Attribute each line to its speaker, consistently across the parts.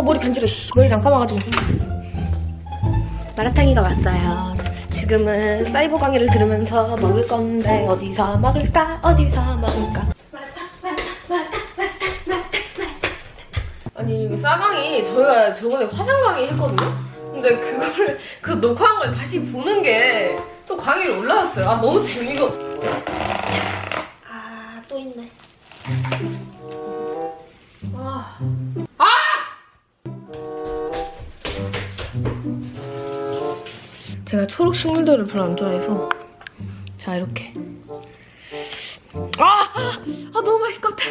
Speaker 1: 어 머리 간지러 씨. 머리랑 감아가지고. 마라탕이가 왔어요. 지금은 사이버 강의를 들으면서 먹을 건데 어디서 먹을까? 어디서 먹을까? 아니 이거 싸강이 저희가 저번에 화상 강의 했거든요? 근데 그거를 그 녹화한 걸 다시 보는 게 또 강의를 올라왔어요. 아 너무 재미가 제가 초록 식물들을 별로 안 좋아해서 자 이렇게 아! 아, 아 너무 맛있을 것 같아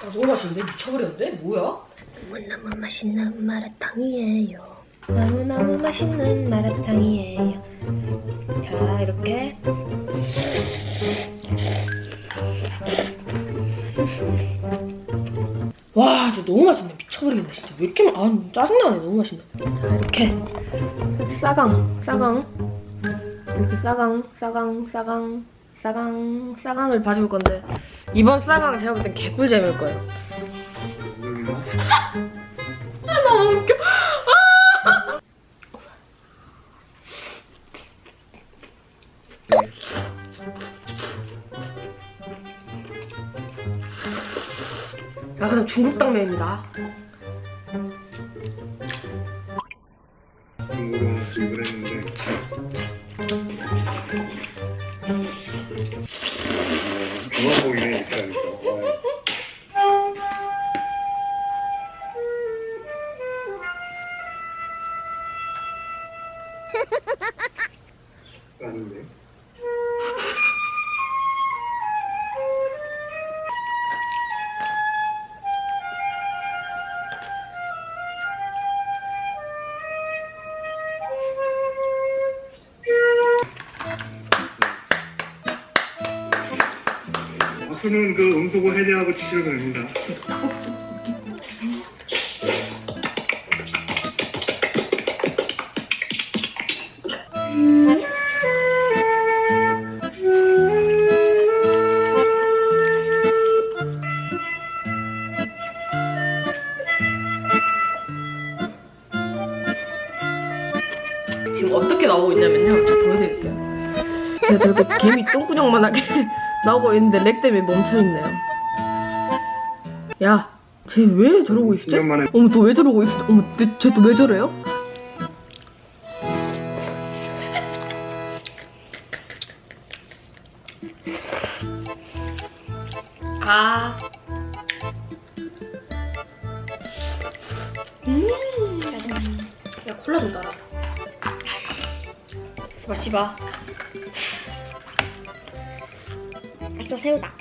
Speaker 1: 아 너무 맛있는데? 미쳐버렸는데? 뭐야? 너무너무 맛있는 마라탕이에요 너무너무 맛있는 마라탕이에요 자 이렇게 와, 진짜 너무 맛있네. 미쳐버리겠네, 진짜. 왜 이렇게, 마- 아, 짜증나네. 너무 맛있네. 자, 이렇게. 싸강, 싸강. 이렇게 싸강, 싸강, 싸강, 싸강, 싸강을 봐줄 건데. 이번 싸강 제가 볼 땐 개꿀잼일 거예요. 아, 너무 웃겨. 아, 그냥 중국 당면입니다.
Speaker 2: 중국어 연습을 했는데 좋아 보이네 박수는 그 음소거 해제하고 치시면 됩니다.
Speaker 1: 지금 어떻게 나오고 있냐면요. 제가 보여드릴게요. 제가 저렇게 개미 똥구녕만하게 나오고 있는데 렉 때문에 멈춰있네요. 야, 쟤 왜 저러고 있지?
Speaker 2: 10년 만에
Speaker 1: 어머, 너왜 저러고 있어? 어머, 쟤 또 왜 저래요? 아. 음. 야, 콜라 좀 따라. 봐, 씹어. 아싸, 새우다.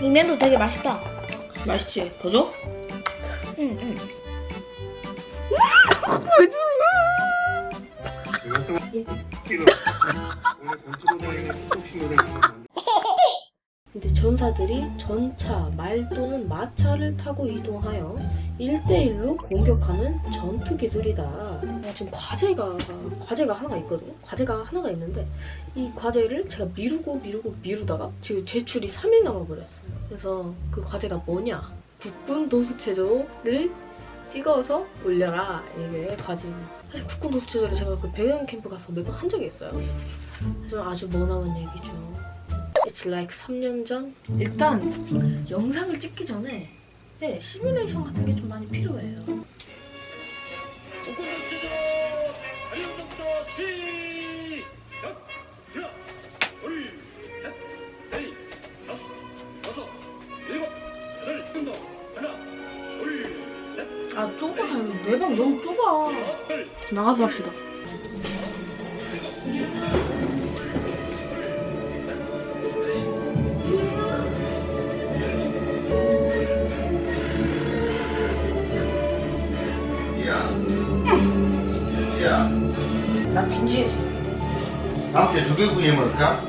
Speaker 3: 냉면도 되게 맛있다.
Speaker 1: 맛있지? 더 줘?
Speaker 3: 응, 응.
Speaker 1: 왜 저래? 전사들이 전차, 말 또는 마차를 타고 이동하여 1대1로 공격하는 전투 기술이다. 어, 지금 과제가, 과제가 하나가 있거든요. 과제가 하나가 있는데, 이 과제를 제가 미루고 미루고 미루다가 지금 제출이 3일 남아버렸어요. 그래서 그 과제가 뭐냐? 국군 도수체조를 찍어서 올려라. 이게 과제입니다. 사실 국군 도수체조를 제가 그 배경 캠프 가서 매번 한 적이 있어요. 그래서 아주 머나먼 얘기죠. It's like 3년 전? 일단 영상을 찍기 전에 네, 시뮬레이션 같은 게 좀 많이 필요해요. 아 좁아. 내 방 너무 좁아. 나가서 합시다.
Speaker 4: 야, 야,
Speaker 1: 나 진지해.
Speaker 4: 다음 주에 조개구이 해 먹을까?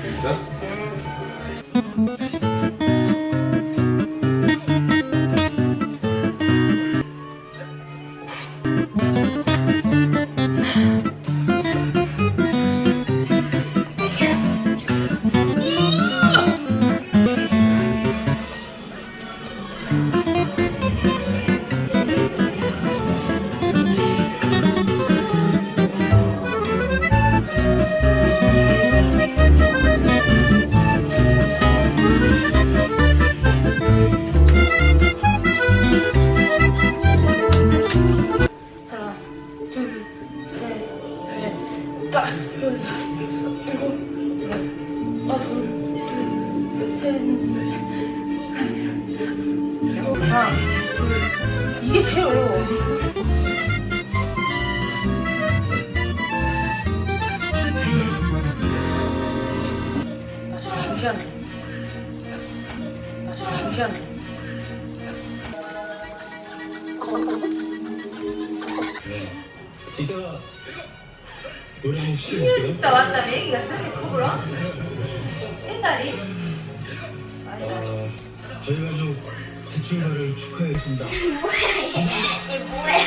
Speaker 4: 진짜?
Speaker 1: 여 나 진짜 진지한데.
Speaker 5: 이따 노래 한곡 시켜볼게요.
Speaker 1: 있다 왔다 애기가 저렇게 커보러? 세 살이?
Speaker 5: 저희 가족 대출가를 축하했습니다.
Speaker 3: 뭐야?